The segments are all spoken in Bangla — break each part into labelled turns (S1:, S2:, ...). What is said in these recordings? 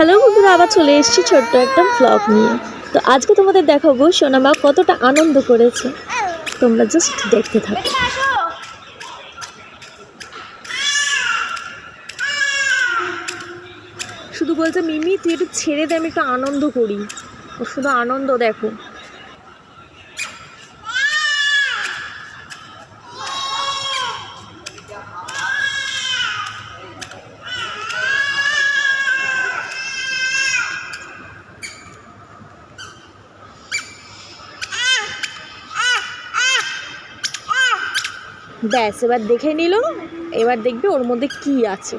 S1: হ্যালো বন্ধুরা, আবার চলে এসেছি ছোট্ট একটা ব্লগ নিয়ে। তো আজকে তোমাদের দেখাবো সোনামা কতটা আনন্দ করেছে। তোমরা জাস্ট দেখতে থাকো। শুধু বলছে, মিমি, তুই একটু ছেড়ে দে, আমি একটু আনন্দ করি। ও শুধু আনন্দ, দেখো। ব্যাস এবার দেখে নিল এবার দেখবে ওর মধ্যে কি আছে।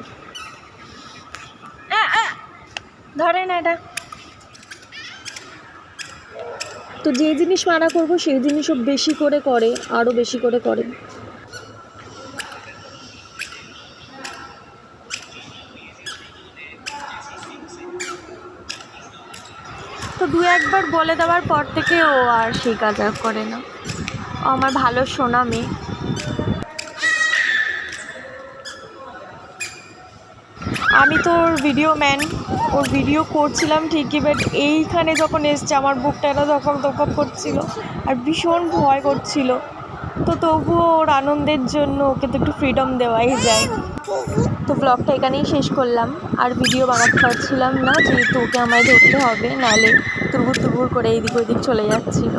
S1: ধরে না এটা। তো যে জিনিস মানা করব সেই জিনিসও বেশি করে করে আরও বেশি করে করে। তো দু একবার বলে দেওয়ার পর থেকে ও আর সেই কাজ আর করে না। আমার ভালো শোনা মেয়ে। আমি তো ওর ভিডিও ম্যান ওর ভিডিও করছিলাম ঠিকই বাট এইখানে যখন এসছে, আমার বুকটা একটা ধপক ধপক করছিল আর ভীষণ ভয় করছিল। তো তবুও ওর আনন্দের জন্য ওকে তো একটু ফ্রিডম দেওয়াই যায়। তো ব্লগটা এখানেই শেষ করলাম। আর ভিডিও বানাতে পারছিলাম না, যেহেতু ওকে আমায় ধরতে হবে, নাহলে তুরবুর তুরবুর করে এইদিক ওইদিক চলে যাচ্ছিল।